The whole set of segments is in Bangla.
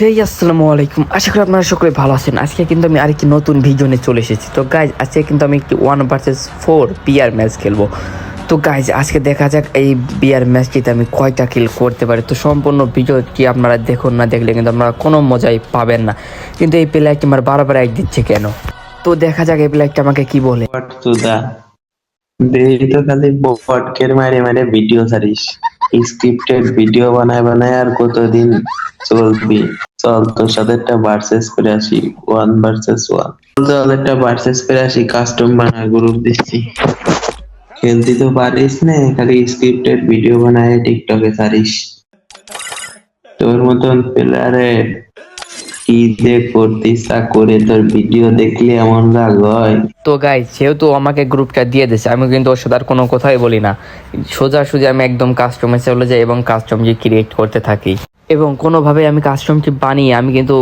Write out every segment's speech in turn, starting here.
হেই আসসালামু আলাইকুম। আশা করি আপনারা সকলে ভালো আছেন। আজকে কিন্তু আমি আরেকটি নতুন ভিডিও চলে এসেছি। তো গাইজ আজকে কিন্তু আমি একটি ওয়ান ভার্সেস ফোর বিয়ার ম্যাচ খেলব। তো গাইজ আজকে দেখা যাক এই বিয়ার ম্যাচটিতে আমি কয়টা কিল করতে পারি। তো সম্পূর্ণ ভিডিওটি আপনারা দেখুন, না দেখলে কিন্তু আপনারা কোনো মজাই পাবেন না। কিন্তু এই প্লেয়ারটি আমার বারবার এক দিচ্ছে কেন? তো দেখা যাক এই প্লেয়ারটি আমাকে কি বলে। দেই তো খালি বটকের মারে মারে ভিডিও ছাড়িস। স্ক্রিপ্টেড ভিডিও বানায় বানায় আর কতদিন চলবি? চল তোর সাথে একটা ভার্সেস করে আসি ওয়ান ভার্সেস ওয়ান চল একটা ভার্সেস করে আসি কাস্টম বানা গ্রুপ দিচ্ছি। খেলতে তো পারিস না, খালি স্ক্রিপ্টেড ভিডিও বানায় টিকটকে ছাড়িস। তোর মতন প্লেয়ারে কি যে করে তোর ভিডিও দেখলে এমন রাগ হয়। তো গাইজ যেহেতু আমাকে গ্রুপটা দিয়ে দিয়েছে, আমি কিন্তু ওর সাথে আর কোনো কথাই বলি না। সোজা আমি একদম চলে যাই এবং কাস্টমটি ক্রিয়েট করতে থাকি। এবং কোনোভাবে আমি বানিয়ে আমি কিন্তু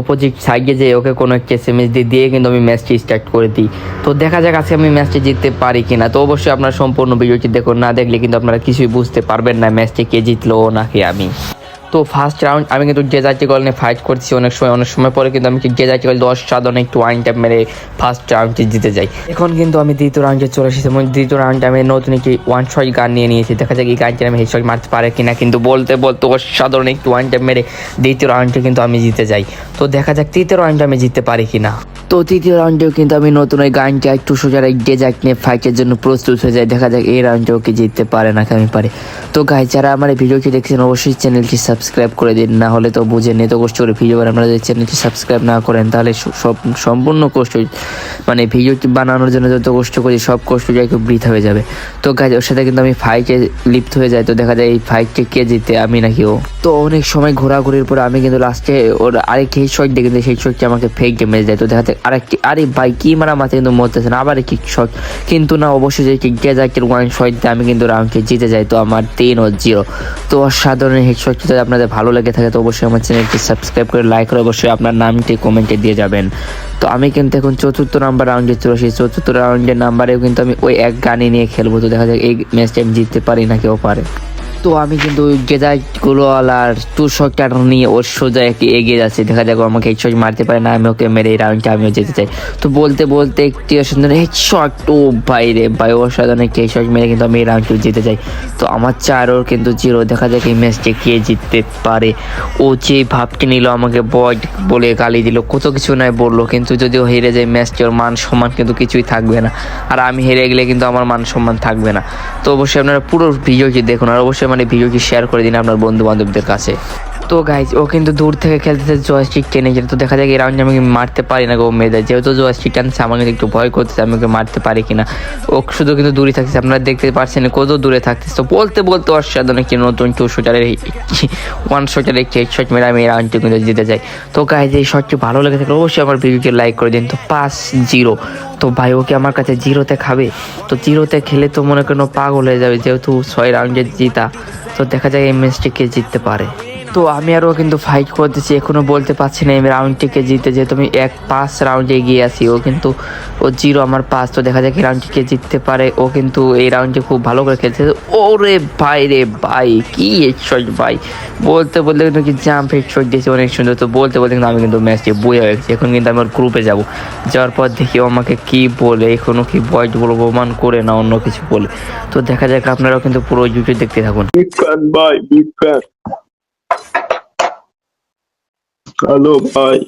অপোজিট সাইডে যে ওকে কোনো একটা এসএমএস দিয়ে দিয়ে কিন্তু আমি ম্যাচটি স্টার্ট করে দিই। তো দেখা যাক আজকে আমি ম্যাচটি জিততে পারি কিনা। তো অবশ্যই আপনারা সম্পূর্ণ ভিডিওটি দেখুন। না দেখলে কিন্তু আপনারা কিছুই বুঝতে পারবেন না ম্যাচটি কে জিতলো নাকি আমি। তো ফার্স্ট রাউন্ড আমি কিন্তু ডেজার্টি গল নিয়ে ফাইট করছি অনেক সময় অনেক সময় পরে কিন্তু আমি ডেজার্টি গল দশ সাধারণ একটু ওয়াইন ট্যাপ মেরে ফার্স্ট রাউন্ডটি জিতে যাই। এখন কিন্তু আমি দ্বিতীয় রাউন্ডে চলে এসেছি এবং দ্বিতীয় রাউন্ডে আমি নতুন একটি ওয়ান শট গান নিয়ে নিয়েছি। দেখা যাক এই গানটি আমি হেডশট মারতে পারে কিনা, কিন্তু বলতে বলতে অসাধারণ একটু ওয়ান ট্যাপ মেরে দ্বিতীয় রাউন্ডে কিন্তু আমি জিতে যাই। তো দেখা যাক তৃতীয় রাউন্ডে আমি জিততে পারি কিনা। তো তৃতীয় রাউন্ডেও কিন্তু আমি নতুন ওই গানটা একটু এক ডেজার্ট নিয়ে ফাইটের জন্য প্রস্তুত হয়ে যাই। দেখা যাক এই রাউন্ডেও কি জিততে পারে না আমি পারে। তো গাই যারা আমার এই ভিডিওটি দেখছেন, অবশ্যই চ্যানেলটি সাবস্ক্রাইব করে দিন, না হলে তো বুঝেন এত কষ্ট করে ভিডিও আপনারা যদি চ্যানেলটি সাবস্ক্রাইব না করেন, তাহলে সব, সম্পূর্ণ কষ্ট মানে ভিডিও বানানোর জন্য যত কষ্ট করি, সব কষ্ট খুব বৃথা হয়ে যাবে। তো গাই ওর সাথে কিন্তু আমি ফাইটে লিপ্ত হয়ে যাই, তো দেখা যায় এই ফাইটটি কে জিতে, আমি নাকি ও। তো অনেক সময় ঘোরাঘুরির পরে আমি কিন্তু লাস্টে ওর আরেকটি শট দিয়ে কিন্তু সেই শটটি আমাকে ফেক ড্যামেজ দেয়, তো দেখা যায় আরেকটি, আরে ভাই, কি মারা মাথা কিন্তু মরতেছে না, আবার কিক শট কিন্তু না অবশ্যই যে কিক যায় ওয়ান শট দিয়ে আমি কিন্তু রাউন্ডটি জিতে যাই, তো আমার তিন ও জিরো তো অসাধারণ হেডশট যদি আপনাদের ভালো লেগে থাকে তো অবশ্যই আমার চ্যানেলটি সাবস্ক্রাইব করে লাইক করে অবশ্যই আপনার নামটি কমেন্টে দিয়ে যাবেন। তো আমি কিন্তু এখন চতুর্থ নাম্বার রাউন্ডে চলে এসেছি। চতুর্থ রাউন্ডের নাম্বারেও কিন্তু আমি ওই এক গানই নিয়ে খেলব। তো দেখা যাক এই ম্যাচটা আমি জিততে পারি না কেউ পারে। তো আমি কিন্তু গেজাইটগুলো আর টু শটটা নিয়ে ওর সোজা একটি এগিয়ে যাচ্ছে। দেখা যাক আমাকে হেডশট মারতে পারে না, আমি ওকে মেরে এই রাউন্ডটা আমিও যেতে চাই। তো বলতে বলতে একটি সুন্দর হেডশট ও ভাই রে ভাই, অসাধারণ একটি হেডশট মেরে কিন্তু আমি এই রাউন্ডটি জিতে যাই। তো আমার চার ওর কিন্তু জিরো দেখা যাক এই ম্যাচটি কে জিততে পারে। ও যে ভাবটি নিল আমাকে বয় বলে গালি দিল, কত কিছু নয় বলল, কিন্তু যদি ও হেরে যায় ম্যাচটি ওর মান সম্মান কিন্তু কিছুই থাকবে না। আর আমি হেরে গেলে কিন্তু আমার মান সম্মান থাকবে না। তো অবশ্যই আপনারা পুরো ভিডিওটি দেখুন, আর অবশ্যই মানে ভিডিওটি শেয়ার করে দিন আপনার বন্ধু বান্ধবদের কাছে। তো গাইজ ও কিন্তু দূর থেকে খেলতেছে জয়স্টিক টেনে যেত তো দেখা যায় এই রাউন্ডে আমি মারতে পারি না গো মেয়েদের। যেহেতু জয়স্টিক টানছে আমার কিন্তু একটু ভয় করতেছে আমি ওকে মারতে পারি কিনা। ও শুধু কিন্তু দূরে থাকছে আপনারা দেখতে পারছেন কত দূরে থাকতেছে। তো বলতে বলতে অসাধারণ একটি নতুন টু শুটারের ওয়ান শুটারের একটি হেডশট মেরে আমি এই রাউন্ডটি কিন্তু জিতে যাই। তো গাইজ এই শটটি ভালো লেগে থাকলে অবশ্যই আমার ভিডিওটি লাইক করে দিন। তো পাঁচ জিরো তো ভাই ওকে আমার কাছে জিরোতে খাবে? তো জিরোতে খেলে তো মনে করেন ও পাগল হয়ে যাবে, যেহেতু ছয় রাউন্ডে জিতা। তো দেখা যায় এই ম্যাচটি কে জিততে পারে। তো আমি আরও কিন্তু ফাইট করতেছি এখনও বলতে পারছি না এই রাউন্ডটিকে জিতে যেহেতু আমি এক পাঁচ রাউন্ডে এগিয়ে আছি ও কিন্তু ও জিরো আমার পাঁচ তো দেখা যাক এই রাউন্ডটিকে জিততে পারে ও কিন্তু এই রাউন্ডটি খুব ভালো করে খেলছে ওরে ভাই রে ভাই কি হেডশট ভাই বলতে বলতে কিন্তু কি জাম্প হেডশট দিয়েছে অনেক সুন্দর তো বলতে বলতে কিন্তু আমি কিন্তু ম্যাচটি বয়ে হয়ে গেছি এখন কিন্তু আমি ওর গ্রুপে যাব যাওয়ার পর দেখি ও আমাকে কি বলে এখনও কি বয়স বলব প্রমাণ করে না অন্য কিছু বলে তো দেখা যাক আপনারাও কিন্তু পুরো ইউটিউব দেখতে থাকুন Big fan, bye. Big fan. Hello ভাই